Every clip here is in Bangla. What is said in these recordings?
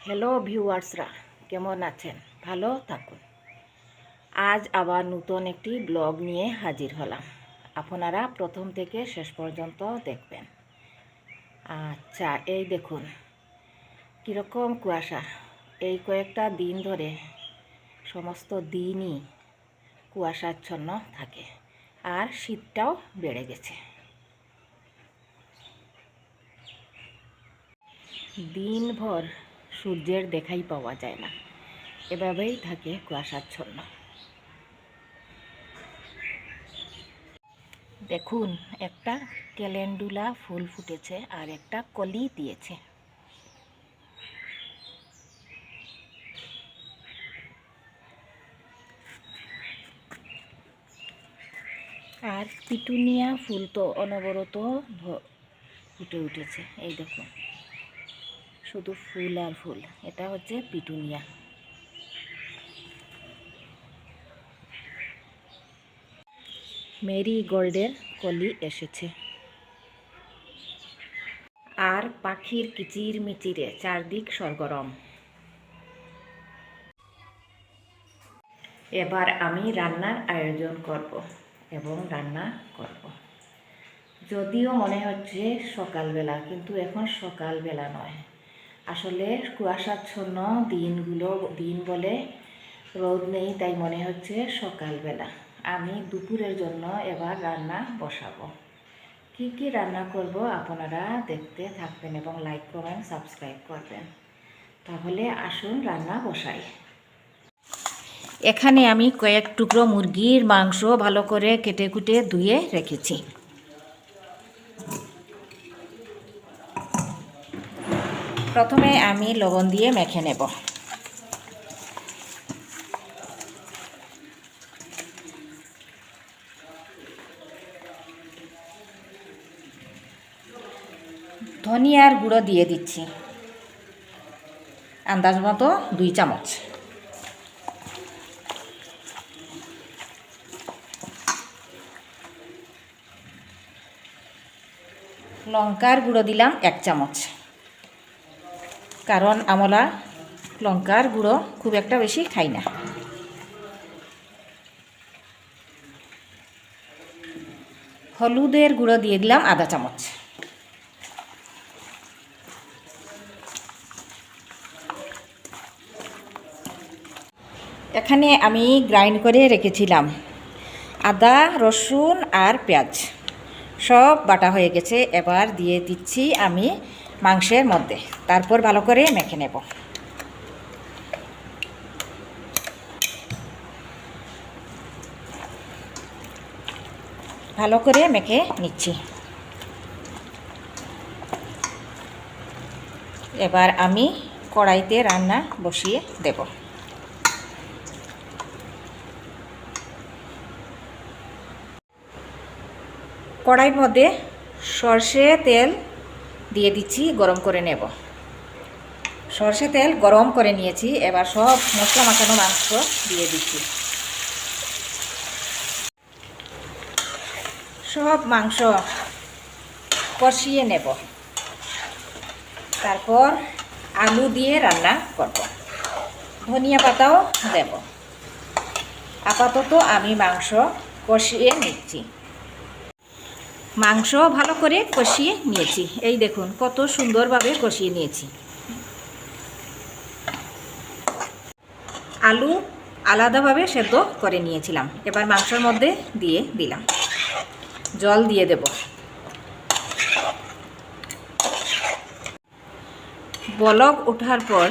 হ্যালো ভিউয়ার্সরা কেমন আছেন? ভালো থাকুন। আজ আবার নতুন একটি ব্লগ নিয়ে হাজির হলাম। আপনারা প্রথম থেকে শেষ পর্যন্ত দেখবেন। আচ্ছা এই দেখুন। কীরকম কুয়াশা। এই কয়েকটা দিন ধরে সমস্ত দিনই কুয়াশাচ্ছন্ন থাকে। আর শীতটাও বেড়ে গেছে। দিনভর সূর্যের দেখাই পাওয়া যায় না। এভাবেই থাকে কুয়াশাচ্ছন্ন। দেখুন, একটা ক্যালেন্ডুলা ফুল ফুটেছে আর একটা কলি দিয়েছে। আর পিটুনিয়া ফুল তো অনবরত ফুটে উঠেছে। এই দেখুন। শুধু ফুল আর ফুল, এটা হচ্ছে পিটুনিয়া। মেরি গোল্ডের কলি এসেছে। আর পাখির কিচির মিচিরে চারদিক সরগরম। এবার আমি রান্নার আয়োজন করব এবং রান্না করব। যদিও মনে হচ্ছে সকালবেলা, কিন্তু এখন সকালবেলা নয়। আসলে কুয়াশাচ্ছন্ন দিনগুলো, দিন বলে রোদ নেই, তাই মনে হচ্ছে সকালবেলা। আমি দুপুরের জন্য এবার রান্না বসাবো। কি কি রান্না করব আপনারা দেখতে থাকবেন এবং লাইক করবেন সাবস্ক্রাইব করবেন। তাহলে আসুন রান্না বসাই। এখানে আমি কয়েক টুকরো মুরগির মাংস ভালো করে কেটে কুটে ধুয়ে রেখেছি। প্রথমে আমি লবণ দিয়ে মেখে নেব। ধনিয়ার গুঁড়ো দিয়ে দিচ্ছি। আন্দাজ মতো দুই চামচ। লঙ্কার গুঁড়ো দিলাম এক চামচ। কারণ আমরা লঙ্কার গুঁড়ো খুব একটা বেশি খাই না। হলুদের গুঁড়ো দিয়ে দিলাম আধা চামচ। এখানে আমি গ্রাইন্ড করে রেখেছিলাম আদা, রসুন আর পেঁয়াজ। সব বাটা হয়ে গেছে, এবার দিয়ে দিচ্ছি আমি মাংসের মধ্যে। তারপর ভালো করে মেখে নেব। ভালো করে মেখে নিচ্ছি। এবার আমি কড়াইতে রান্না বসিয়ে দেব। কড়াইয়ের মধ্যে সর্ষে তেল দিয়ে দিচ্ছি, গরম করে নেব। সর্ষে তেল গরম করে নিয়েছি, এবার সব মশলা মাখানো মাংস দিয়ে দিচ্ছি। সব মাংস কষিয়ে নেব। তারপর আলু দিয়ে রান্না করব। ধনিয়া পাতাও দেব। আপাতত আমি মাংস কষিয়ে নিচ্ছি। মাংস ভালো করে কষিয়ে নিয়েছি। এই দেখুন, কত সুন্দরভাবে কষিয়ে নিয়েছি। আলু আলাদাভাবে সেদ্ধ করে নিয়েছিলাম। এবার মাংসের মধ্যে দিয়ে দিলাম। জল দিয়ে দেব। বলক ওঠার পর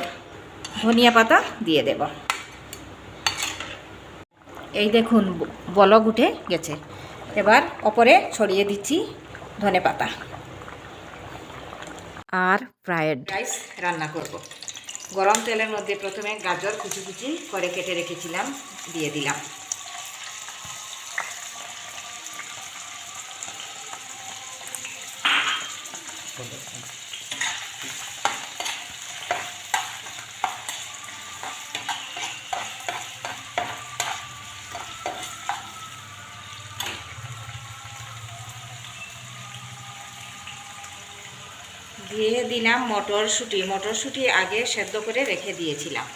ধনিয়া পাতা দিয়ে দেব। এই দেখুন, বলক উঠে গেছে। এবার অপরে ছড়িয়ে দিচ্ছি ধনে পাতা। আর ফ্রায়েড রাইস রান্না করব। গরম তেলের মধ্যে প্রথমে গাজর কুচি কুচি করে কেটে রেখেছিলাম দিয়ে দিলাম। দিয়ে দিলাম মটরশুঁটি। মটরশুঁটি আগে সেদ্ধ করে রেখে দিয়েছিলাম।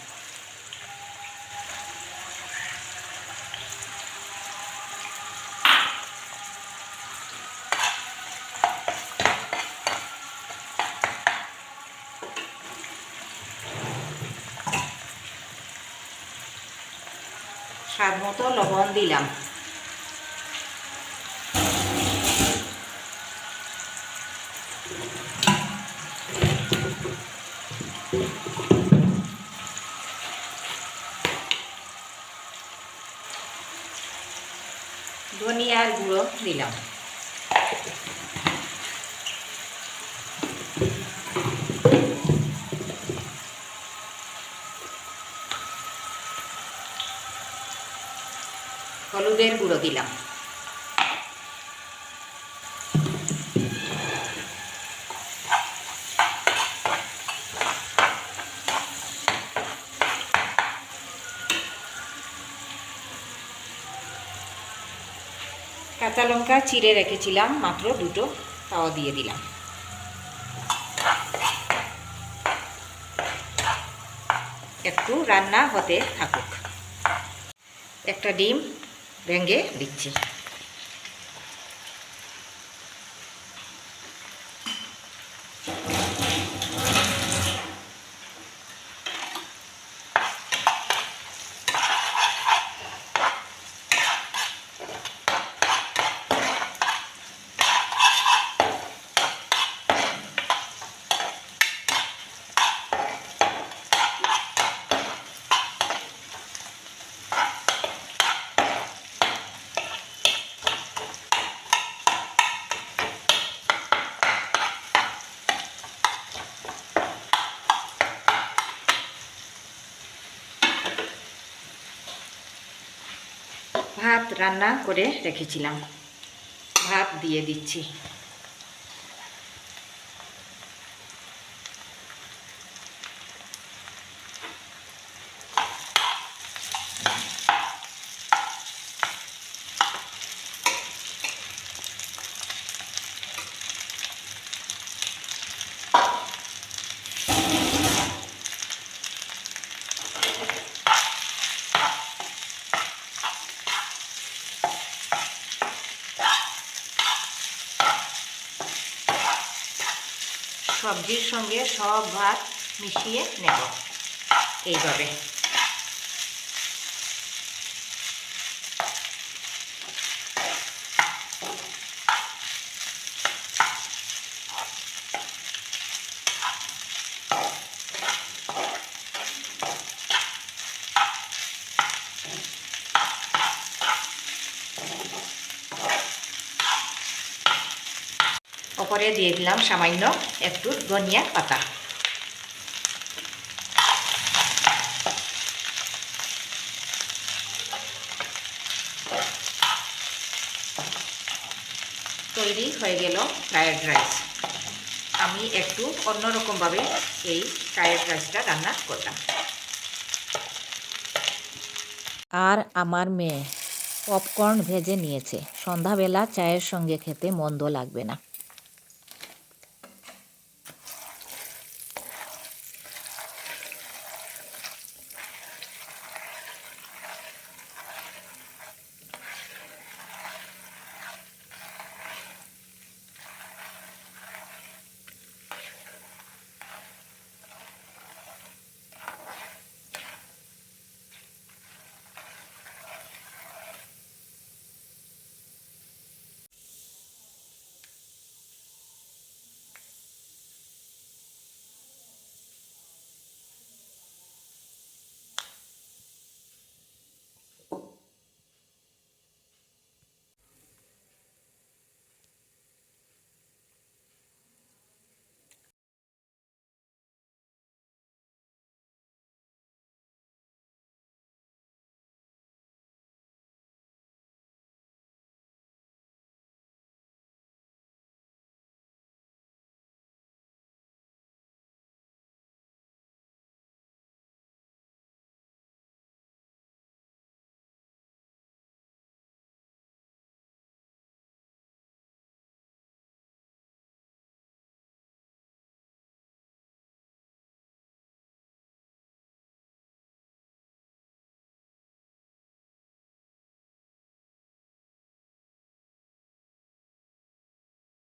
স্বাদ মতো লবণ দিলাম ধনিয়ার গুঁড়ো দিলাম হলুদের গুঁড়ো দিলাম কাঁচা লঙ্কা চিড়ে রেখেছিলাম, মাত্র দুটো তাও দিয়ে দিলাম। একটু রান্না হতে থাকুক। একটা ডিম ভেঙে দিচ্ছি। ভাত রান্না করে রেখেছিলাম। ভাত দিয়ে দিচ্ছি। সবজির সঙ্গে সব ভাত মিশিয়ে নেব। এইভাবে। ওপরে দিয়ে দিলাম সামান্য একটু ধনিয়া পাতা। তৈরি হয়ে গেল ফ্রায়েড রাইস আমি একটু অন্যরকমভাবে এই ফ্রায়েড রাইসটা রান্না করলাম। আর আমার মেয়ে পপকর্ন ভেজে নিয়েছে। সন্ধ্যাবেলা চায়ের সঙ্গে খেতে মন্দ লাগবে না।